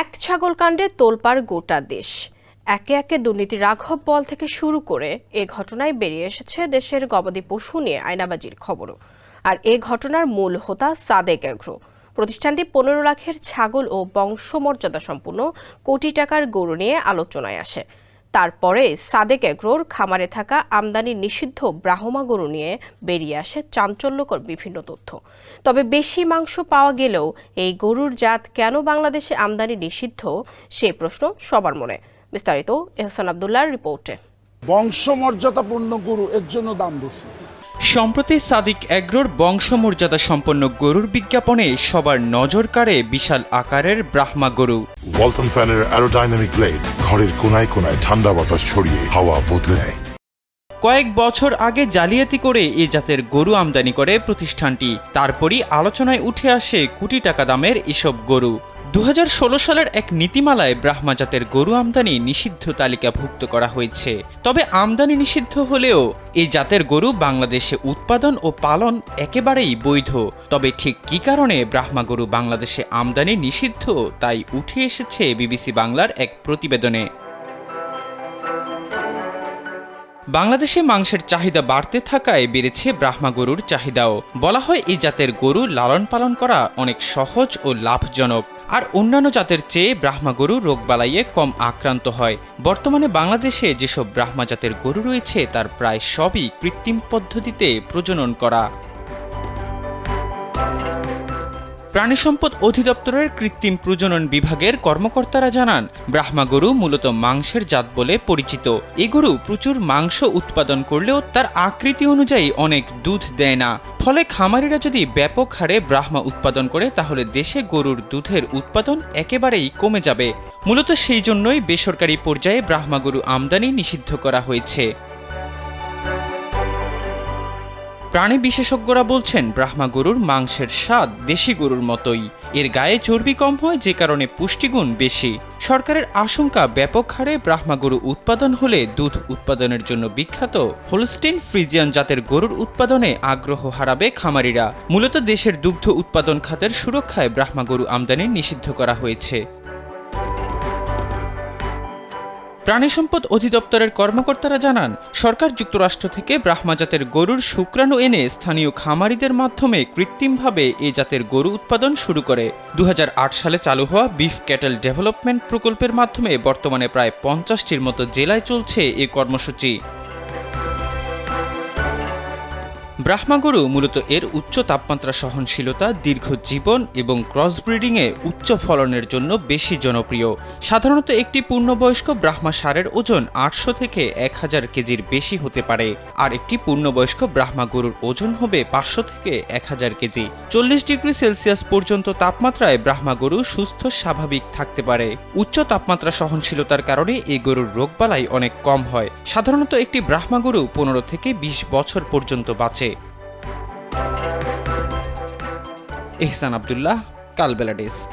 এক ছাগল কাণ্ডে তোলপাড় গোটা দেশ। একে একে দুর্নীতি রাঘব বল থেকে শুরু করে এ ঘটনায় বেরিয়ে এসেছে দেশের গবাদি পশু নিয়ে আয়নাবাজির খবরও। আর এ ঘটনার মূল হোতা সাদেক এগ্রো। প্রতিষ্ঠানটি পনেরো লাখের ছাগল ও বংশমর্যাদা সম্পূর্ণ কোটি টাকার গরু নিয়ে আলোচনায় আসে। তারপরে সাদেক এগ্রোর খামারে থাকা আমদানি নিষিদ্ধ ব্রাহ্মা গরু নিয়ে বেরিয়ে আসে চাঞ্চল্যকর বিভিন্ন তথ্য। তবে বেশি মাংস পাওয়া গেলেও এই গরুর জাত কেন বাংলাদেশে আমদানি নিষিদ্ধ, সে প্রশ্ন সবার মনে। বিস্তারিত এহসান আবদুল্লাহর রিপোর্টে। বংশমর্যাদাপূর্ণ গরু এর জন্য দাম বেশি। সম্প্রতি সাদিক এগ্রোর বংশমর্যাদা সম্পন্ন গরুর বিজ্ঞাপনে সবার নজর কাড়ে বিশাল আকারের ব্রাহ্মা গরু। ওয়ালটন ফ্যানের অ্যারোডাইনামিক ব্লেড ঘরের কোনায় কোনায় ঠান্ডা বাতাস ছড়িয়ে হাওয়া বদলে কয়েক বছর আগে জালিয়াতি করে এ জাতের গরু আমদানি করে প্রতিষ্ঠানটি। তারপরই আলোচনায় উঠে আসে কোটি টাকা দামের এসব গরু। দু হাজার ষোলো সালের এক নীতিমালায় ব্রাহ্মা জাতের গরু আমদানি নিষিদ্ধ তালিকাভুক্ত করা হয়েছে। তবে আমদানি নিষিদ্ধ হলেও এই জাতের গরু বাংলাদেশে উৎপাদন ও পালন একেবারেই বৈধ। তবে ঠিক কী কারণে ব্রাহ্মা গরু বাংলাদেশে আমদানি নিষিদ্ধ তাই উঠে এসেছে বিবিসি বাংলার এক প্রতিবেদনে। বাংলাদেশে মাংসের চাহিদা বাড়তে থাকায় বেড়েছে ব্রাহ্মা গরুর চাহিদাও। বলা হয়, এই জাতের গরু লালন পালন করা অনেক সহজ ও লাভজনক। আর অন্যান্য জাতের চেয়ে ব্রাহ্মা গরু রোগবালাইয়ে কম আক্রান্ত হয়। বর্তমানে বাংলাদেশে যেসব ব্রাহ্মা জাতের গরু রয়েছে, তার প্রায় সবই কৃত্রিম পদ্ধতিতে প্রজনন করা। প্রাণী সম্পদ অধিদপ্তরের কৃত্রিম প্রজনন বিভাগের কর্মকর্তারা জানান, ব্রাহ্মা গরু মূলত মাংসের জাত বলে পরিচিত। এ গরু প্রচুর মাংস উৎপাদন করলেও তার আকৃতি অনুযায়ী অনেক দুধ দেয় না। ফলে খামারিরা যদি ব্যাপক হারে ব্রাহ্মা উৎপাদন করে, তাহলে দেশে গরুর দুধের উৎপাদন একেবারেই কমে যাবে। মূলত সেই জন্যই বেসরকারি পর্যায়ে ব্রাহ্মা গরু আমদানি নিষিদ্ধ করা হয়েছে। প্রাণী বিশেষজ্ঞরা বলছেন, ব্রাহ্মা গরুর মাংসের স্বাদ দেশি গরুর মতোই। এর গায়ে চর্বি কম হয় যে কারণে পুষ্টিগুণ বেশি। সরকারের আশঙ্কা ব্যাপক হারে ব্রাহ্মা গরু উৎপাদন হলে দুধ উৎপাদনের জন্য বিখ্যাত হোলস্টিন ফ্রিজিয়ান জাতের গরুর উৎপাদনে আগ্রহ হারাবে খামারিরা। মূলত দেশের দুগ্ধ উৎপাদন খাতের সুরক্ষায় ব্রাহ্মা গরু আমদানি নিষিদ্ধ করা হয়েছে। প্রাণী সম্পদ অধিদপ্তরের কর্মকর্তারা জানান, সরকার যুক্তরাষ্ট্র থেকে ব্রাহ্মা জাতের গরুর শুক্রাণু এনে স্থানীয় খামারিদের মাধ্যমে কৃত্রিমভাবে এ জাতের গরু উৎপাদন শুরু করে। দু হাজার আট সালে চালু হওয়া বিফ ক্যাটেল ডেভেলপমেন্ট প্রকল্পের মাধ্যমে বর্তমানে প্রায় পঞ্চাশটির মতো জেলায় চলছে এ কর্মসূচি। ব্রাহ্মা গরু মূলত এর উচ্চ তাপমাত্রা সহনশীলতা, দীর্ঘ জীবন এবং ক্রস ব্রিডিংয়ে উচ্চ ফলনের জন্য বেশি জনপ্রিয়। সাধারণত একটি পূর্ণবয়স্ক ব্রাহ্মা সারের ওজন আটশো থেকে এক হাজার কেজির বেশি হতে পারে, আর একটি পূর্ণবয়স্ক ব্রাহ্মা গরুর ওজন হবে পাঁচশো থেকে এক হাজার কেজি। চল্লিশ ডিগ্রি সেলসিয়াস পর্যন্ত তাপমাত্রায় ব্রাহ্মা গরু সুস্থ, স্বাভাবিক থাকতে পারে। উচ্চ তাপমাত্রা সহনশীলতার কারণে এই গরুর রোগবালাই অনেক কম হয়। সাধারণত একটি ব্রাহ্মা গরু পনেরো থেকে বিশ বছর পর্যন্ত বাঁচে। এহসান আবদুল্লাহ কালবেলা ডেস্ক।